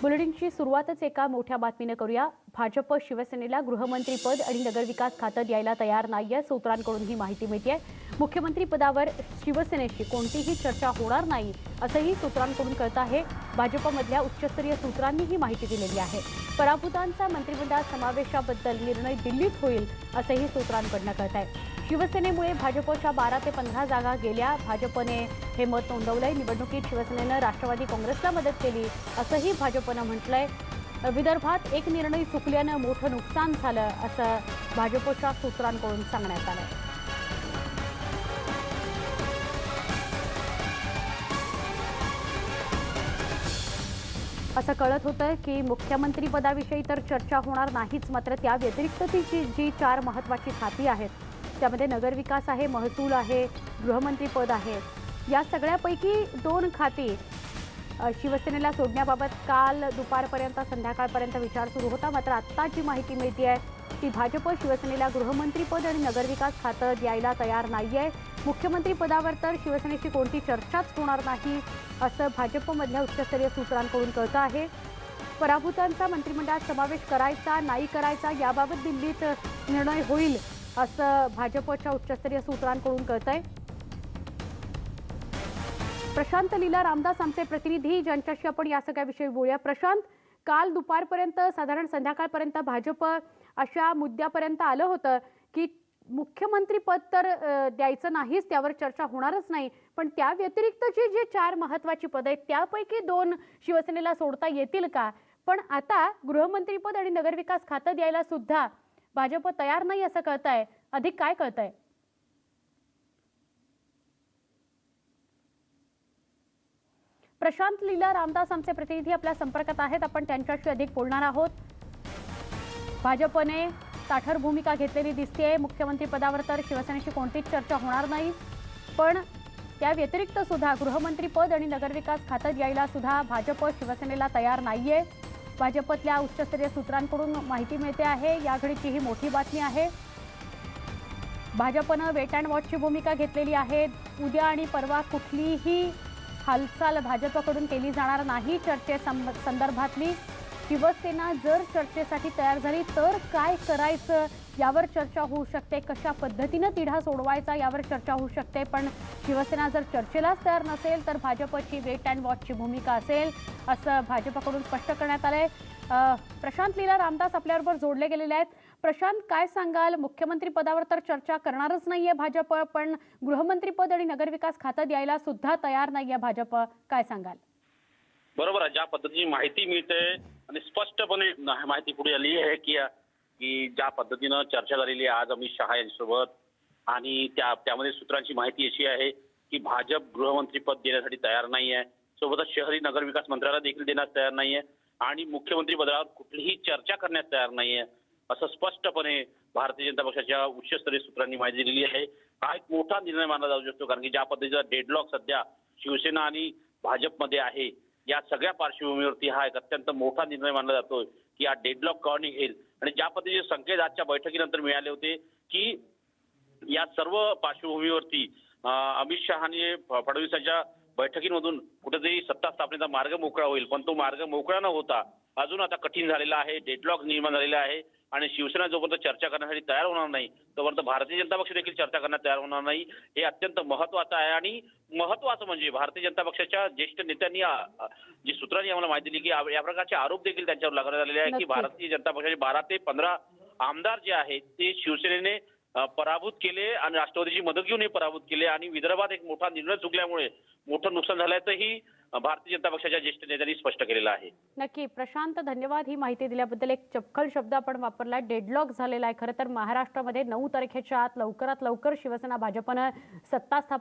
बुलेटिनची सुरुवातच एका मोठ्या बातमीनं करूया. भाजप शिवसेनेला गृहमंत्रीपद आणि नगरविकास खातं द्यायला तयार नाही आहे सूत्रांकडून ही माहिती मिळते मुख्यमंत्री पदावर शिवसेनेशी कोणतीही चर्चा होणार नाही असंही सूत्रांकडून कळत आहे. भाजपमधल्या उच्चस्तरीय सूत्रांनी ही माहिती दिलेली आहे. पराभूतांचा मंत्रिमंडळात समावेशाबद्दल निर्णय दिल्लीत होईल असंही सूत्रांकडनं कळत आहे शिवसेनेमुळे भाजपच्या बारा ते पंधरा जागा गेल्या. भाजपने हे मत नोंदवलंय. निवडणुकीत शिवसेनेनं राष्ट्रवादी काँग्रेसला मदत केली असंही भाजपनं म्हटलंय. विदर्भात एक निर्णय चुकल्यानं मोठं नुकसान झालं असं भाजपच्या सूत्रांकडून सांगण्यात आलं असं कळत होतं की मुख्यमंत्रीपदाविषयी तर चर्चा होणार नाहीच. मात्र त्या व्यतिरिक्त जी जी चार महत्त्वाची खाती आहेत त्यामध्ये नगरविकास आहे महसूल आहे गृहमंत्रीपद आहे. या सगळ्यापैकी दोन खाती शिवसेनेला सोडण्याबाबत काल दुपारपर्यंत संध्याकाळपर्यंत विचार सुरू होता. मात्र आत्ता जी माहिती मिळते आहे ती भाजप शिवसेनेला गृहमंत्रीपद आणि नगरविकास खातं द्यायला तयार नाही आहे मुख्यमंत्रीपदावर तर शिवसेनेची कोणती चर्चाच होणार नाही असं भाजपमधल्या उच्चस्तरीय सूत्रांकडून कळतं आहे. पराभूतांचा मंत्रिमंडळात समावेश करायचा नाही करायचा याबाबत दिल्लीत निर्णय होईल असं भाजपच्या उच्चस्तरीय सूत्रांकडून कळत आहे प्रशांत लीला रामदास आमचे प्रतिनिधी ज्यांच्याशी आपण या सगळ्याविषयी बोलूया. प्रशांत काल दुपारपर्यंत साधारण संध्याकाळपर्यंत भाजप अशा मुद्द्यापर्यंत आलं होतं की मुख्यमंत्री पद तर द्यायचं नाहीच त्यावर चर्चा होणारच नाही. पण त्या व्यतिरिक्तची जे चार महत्वाची पद आहेत त्यापैकी दोन शिवसेनेला सोडता येतील का? पण आता गृहमंत्रीपद आणि नगरविकास खातं द्यायला सुद्धा भाजप तयार नाही असं कळतंय. अधिक काय कळतंय? प्रशांत लीला रामदास आमचे प्रतिनिधी आपल्या संपर्कात आहेत. आपण त्यांच्याशी अधिक बोलणार आहोत. भाजपने ताठर भूमिका घेतलेली दिसतेय. मुख्यमंत्री पदावर तर शिवसेनेशी कोणतीच चर्चा होणार नाही. पण त्या व्यतिरिक्त सुद्धा गृहमंत्री पद आणि नगरविकास खातं द्यायला सुद्धा भाजप शिवसेनेला तयार नाहीये. भाजपतल्या उच्चस्तरीय सूत्रांकडून माहिती मिळते आहे. याघडीची ही मोठी बातमी आहे. भाजपनं वेट अँड वॉचची भूमिका घेतलेली आहे. उद्या आणि परवा कुठलीही हालचाल भाजपकडून केली जाणार नाही चर्चे सं- संदर्भातली. शिवसेना जर चर्चेसाठी तयार झाली तर काय करायचं? यावर चर्चा होऊ शकते. कशा पद्धतीनं तिढा सोडवायचा यावर चर्चा होऊ शकते. पण शिवसेना जर चर्चेलाच तयार नसेल तर भाजपची वेट अँड वॉचची भूमिका असेल असं भाजपकडून स्पष्ट करण्यात आलंय. प्रशांत लीला रामदास आपल्याबरोबर जोडले गेलेले आहेत. प्रशांत काय सांगाल? मुख्यमंत्री पदावर तर चर्चा करणारच नाहीये भाजप पण गृहमंत्रीपद आणि नगरविकास खातं द्यायला सुद्धा तयार नाहीये भाजप. काय सांगाल? बरोबर ज्या पद्धतीची माहिती मिळते आणि स्पष्टपणे माहिती पुढे आली आहे की की ज्या पद्धतीनं चर्चा झालेली आहे आज अमित शहा यांच्यासोबत आणि त्या त्यामध्ये सूत्रांची माहिती अशी आहे की भाजप गृहमंत्रीपद देण्यासाठी तयार नाही आहे. सोबतच शहरी नगरविकास मंत्र्याला देखील देण्यास तयार नाही आहे आणि मुख्यमंत्री पदावर कुठलीही चर्चा करण्यास तयार नाही आहे. असं स्पष्टपणे भारतीय जनता पक्षाच्या उच्चस्तरीय सूत्रांनी माहिती दिलेली आहे. हा एक मोठा निर्णय मानला जाऊ शकतो कारण की ज्या पद्धतीचा डेडलॉक सध्या शिवसेना आणि भाजपमध्ये आहे या सगळ्या पार्श्वभूमीवरती हा एक अत्यंत मोठा निर्णय मानला जातो की हा डेडलॉक कवा निघेल आणि ज्या पद्धतीचे संकेत आजच्या बैठकीनंतर मिळाले होते की या सर्व पार्श्वभूमीवरती अमित शहाने फडणवीसांच्या बैठकीमधून कुठेतरी सत्ता स्थापनेचा मार्ग मोकळा होईल. पण तो मार्ग मोकळा न होता अजून आता कठीण झालेला आहे. डेडलॉक निर्माण झालेला आहे. आणि शिवसेना जोपर्यंत चर्चा करण्यासाठी तयार होणार नाही तोपर्यंत भारतीय जनता पक्ष देखील चर्चा करण्यास तयार होणार नाही हे अत्यंत महत्वाचं आहे आणि महत्वाचं म्हणजे भारतीय जनता पक्षाच्या ज्येष्ठ नेत्यांनी जी सूत्रांनी आम्हाला माहिती दिली की या प्रकारचे आरोप देखील त्यांच्यावर लागण्यात आलेले आहे की. भारतीय जनता पक्षाचे बारा ते पंधरा आमदार जे आहेत ते शिवसेनेने पराभूत केले आणि राष्ट्रवादीची मदत घेऊन हे पराभूत केले आणि विदर्भात एक मोठा निर्णय चुकल्यामुळे मोठं नुकसान झाल्याचंही भारतीय जनता पक्षाच्या ज्येष्ठ नेत्यांनी स्पष्ट केलेलं आहे. नक्की प्रशांत धन्यवाद. ही माहिती दिल्याबद्दल एक चपखल शब्द आपण वापरला डेडलॉक झालेला आहे. खरं तर महाराष्ट्रामध्ये नऊ तारखेच्या आत लवकरात लवकर शिवसेना भाजपनं सत्ता स्थापन